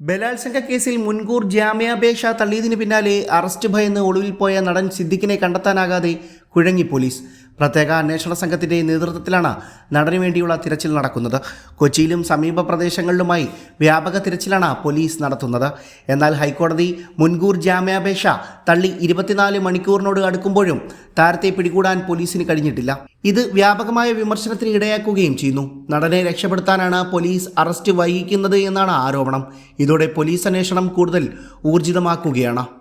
ബലാത്സംഗ കേസിൽ മുൻകൂർ ജാമ്യാപേക്ഷ തള്ളിയതിന് പിന്നാലെ അറസ്റ്റ് ഭയന്ന് ഒളിവിൽ പോയ നടൻ സിദ്ദിഖിനെ കണ്ടെത്താനാകാതെ കുഴങ്ങി പോലീസ് പ്രത്യേക അന്വേഷണ സംഘത്തിന്റെ നേതൃത്വത്തിലാണ് നടനു വേണ്ടിയുള്ള തിരച്ചിൽ നടക്കുന്നത്. കൊച്ചിയിലും സമീപ പ്രദേശങ്ങളിലുമായി വ്യാപക തിരച്ചിലാണ് പോലീസ് നടത്തുന്നത്. എന്നാൽ ഹൈക്കോടതി മുൻകൂർ ജാമ്യാപേക്ഷ തള്ളി ഇരുപത്തിനാല് മണിക്കൂറിനോട് അടുക്കുമ്പോഴും താരത്തെ പിടികൂടാൻ പോലീസിന് കഴിഞ്ഞിട്ടില്ല. ഇത് വ്യാപകമായ വിമർശനത്തിന് ഇടയാക്കുകയും ചെയ്യുന്നു. നടനെ രക്ഷപ്പെടുത്താനാണ് പോലീസ് അറസ്റ്റ് വൈകിക്കുന്നത് എന്നാണ് ആരോപണം. ഇതോടെ പോലീസ് അന്വേഷണം കൂടുതൽ ഊർജിതമാക്കുകയാണ്.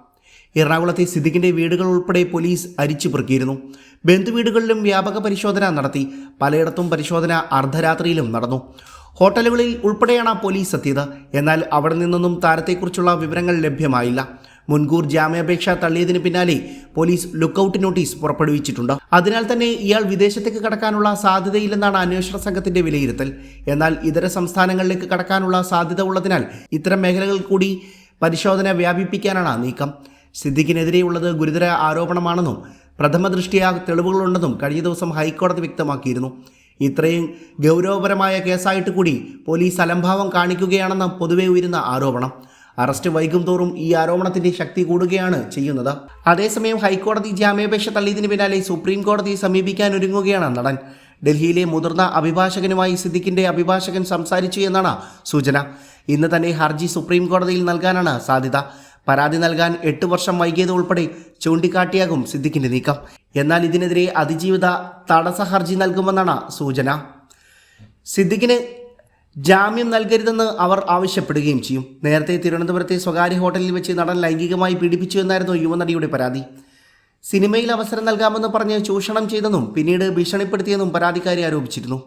എറണാകുളത്തെ സിദ്ദിഖിന്റെ വീടുകൾ ഉൾപ്പെടെ പോലീസ് അരിച്ചു പെറുക്കിയിരുന്നു. ബന്ധുവീടുകളിലും വ്യാപക പരിശോധന നടത്തി. പലയിടത്തും പരിശോധന അർദ്ധരാത്രിയിലും നടന്നു. ഹോട്ടലുകളിൽ ഉൾപ്പെടെയാണ് പോലീസ് എത്തിയത്. എന്നാൽ അവിടെ നിന്നൊന്നും താരത്തെക്കുറിച്ചുള്ള വിവരങ്ങൾ ലഭ്യമായില്ല. മുൻകൂർ ജാമ്യാപേക്ഷ തള്ളിയതിന് പിന്നാലെ പോലീസ് ലുക്കൌട്ട് നോട്ടീസ് പുറപ്പെടുവിച്ചിട്ടുണ്ട്. അതിനാൽ തന്നെ ഇയാൾ വിദേശത്തേക്ക് കടക്കാനുള്ള സാധ്യതയില്ലെന്നാണ് അന്വേഷണ സംഘത്തിന്റെ വിലയിരുത്തൽ. എന്നാൽ ഇതര സംസ്ഥാനങ്ങളിലേക്ക് കടക്കാനുള്ള സാധ്യത ഉള്ളതിനാൽ ഇത്തരം മേഖലകൾ കൂടി പരിശോധന വ്യാപിപ്പിക്കാനാണ് നീക്കം. സിദ്ദിഖിനെതിരെയുള്ളത് ഗുരുതര ആരോപണമാണെന്നും പ്രഥമ ദൃഷ്ടിയാ തെളിവുകളുണ്ടെന്നും കഴിഞ്ഞ ദിവസം ഹൈക്കോടതി വ്യക്തമാക്കിയിരുന്നു. ഇത്രയും ഗൗരവപരമായ കേസായിട്ട് കൂടി പോലീസ് അലംഭാവം കാണിക്കുകയാണെന്ന പൊതുവെ ഉയരുന്ന ആരോപണം. അറസ്റ്റ് വൈകും തോറും ഈ ആരോപണത്തിന്റെ ശക്തി കൂടുകയാണ് ചെയ്യുന്നത്. അതേസമയം ഹൈക്കോടതി ജാമ്യാപേക്ഷ തള്ളിയതിന് പിന്നാലെ സുപ്രീം കോടതിയെ സമീപിക്കാൻ ഒരുങ്ങുകയാണ് നടൻ. ഡൽഹിയിലെ മുതിർന്ന അഭിഭാഷകനുമായി സിദ്ദിഖിന്റെ അഭിഭാഷകൻ സംസാരിച്ചു എന്നാണ് സൂചന. ഇന്ന് തന്നെ ഹർജി സുപ്രീം കോടതിയിൽ നൽകാനാണ് സാധ്യത. പരാതി നൽകാൻ എട്ട് വർഷം വൈകിയത് ഉൾപ്പെടെ ചൂണ്ടിക്കാട്ടിയാകും സിദ്ദിഖിന്റെ നീക്കം. എന്നാൽ ഇതിനെതിരെ അതിജീവിത തടസ്സ ഹർജി നൽകുമെന്നാണ് സൂചന. സിദ്ദിഖിന് ജാമ്യം നൽകരുതെന്ന് അവർ ആവശ്യപ്പെടുകയും ചെയ്യും. നേരത്തെ തിരുവനന്തപുരത്തെ സ്വകാര്യ ഹോട്ടലിൽ വെച്ച് നടൻ ലൈംഗികമായി പീഡിപ്പിച്ചു എന്നായിരുന്നു യുവനടിയുടെ പരാതി. സിനിമയിൽ അവസരം നൽകാമെന്ന് പറഞ്ഞ് ചൂഷണം ചെയ്തെന്നും പിന്നീട് ഭീഷണിപ്പെടുത്തിയെന്നും പരാതിക്കാരി ആരോപിച്ചിരുന്നു.